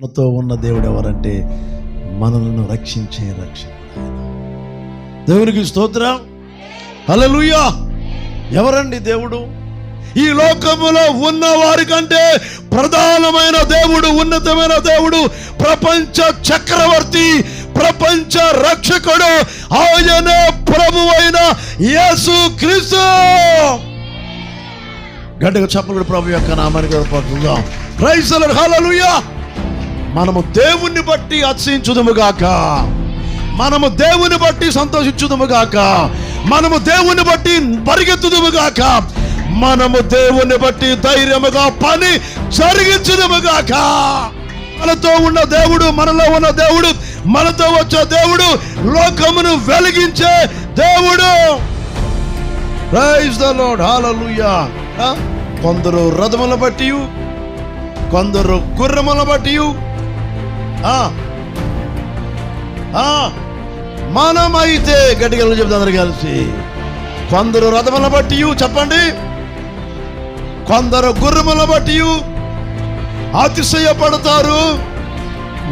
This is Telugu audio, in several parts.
మనతో ఉన్న దేవుడు ఎవరంటే మనలను రక్షించే రక్షణ దేవునికి స్తోత్రం. హల్లెలూయా. ఎవరండి దేవుడు? ఈ లోకములో ఉన్న వారి కంటే ప్రధానమైన దేవుడు ఉన్నతమైన దేవుడు ప్రపంచ చక్రవర్తి ప్రపంచ రక్షకుడు ఆయనే ప్రభు అయిన యేసు క్రీస్తు. గట్టిగా చెప్పగడు ప్రభు యొక్క నామానికి పడుతుందాం ప్రైజల హల్లెలూయా మనము దేవుణ్ణి బట్టి అతిశయించుదుముగాక మనము దేవుని బట్టి సంతోషించుదుముగాక. మనము దేవుని బట్టి పరిగెత్తుదుముగాక. మనము దేవుని బట్టి ధైర్యముగా పని జరిగించుదుముగాక. మనతో ఉన్న దేవుడు మనలో ఉన్న దేవుడు మనతో వచ్చే దేవుడు లోకమును వెలిగించే దేవుడు. ప్రైజ్ ద లార్డ్ హల్లెలూయా కొందరు రథముల బట్టి కొందరు గుర్రముల బట్టి మనమైతే గట్టిగా చెప్తా అందరు కలిసి. కొందరు రథముల బట్టి చెప్పండి. కొందరు గుర్రముల బట్టి అతిశయపడతారు.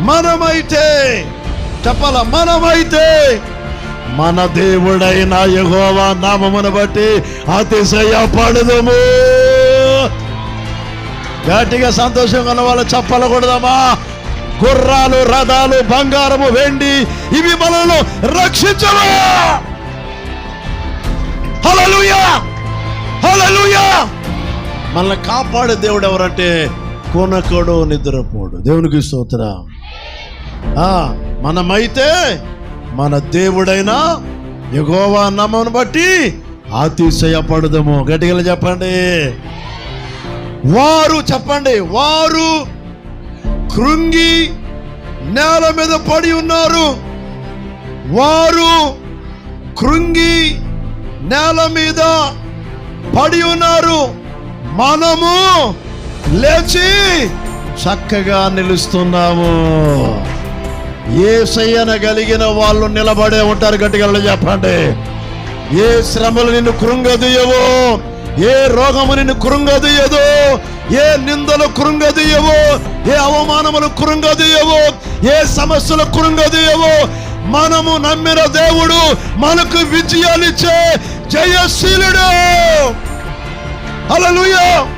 మనమైతే. చెప్పాల? మనమైతే. మన దేవుడైన యహోవా నామమును బట్టి అతిశయపడదము. గట్టిగా సంతోషంగా ఉన్న వాళ్ళు చెప్పలకూడదమ్మా గుర్రాలు రథాలు బంగారము వెండి ఇవి మనల్ని రక్షించవు? హల్లెలూయా! హల్లెలూయా! మనల్ని కాపాడే దేవుడు ఎవరంటే కొనకడు నిద్రపోడు. దేవునికి స్తోత్రం. ఆ మనమైతే మన దేవుడైన ఎగోవా నామమును బట్టి అతిశయపడదము. గట్టిగా చెప్పండి. వారు చెప్పండి. వారు కృంగి నేల మీద పడి ఉన్నారు. వారు కృంగి నేల మీద పడి ఉన్నారు. మనము లేచి చక్కగా నిలుస్తున్నాము. ఏ సయ్యన కలిగిన వాళ్ళు నిలబడే ఉంటారు. గట్టిగా చెప్పండి. ఏ శ్రమలు నిన్ను కృంగదీయవో? ఏ రోగము నిన్ను కృంగదీయదు? ఏ నిందలు కృంగదీయవు ఏ అవమానములు కృంగదీయవు ఏ సమస్యలు కృంగదీయవు మనము నమ్మిన దేవుడు మనకు విజయాలిచ్చే జయశీలుడు. హల్లెలూయా.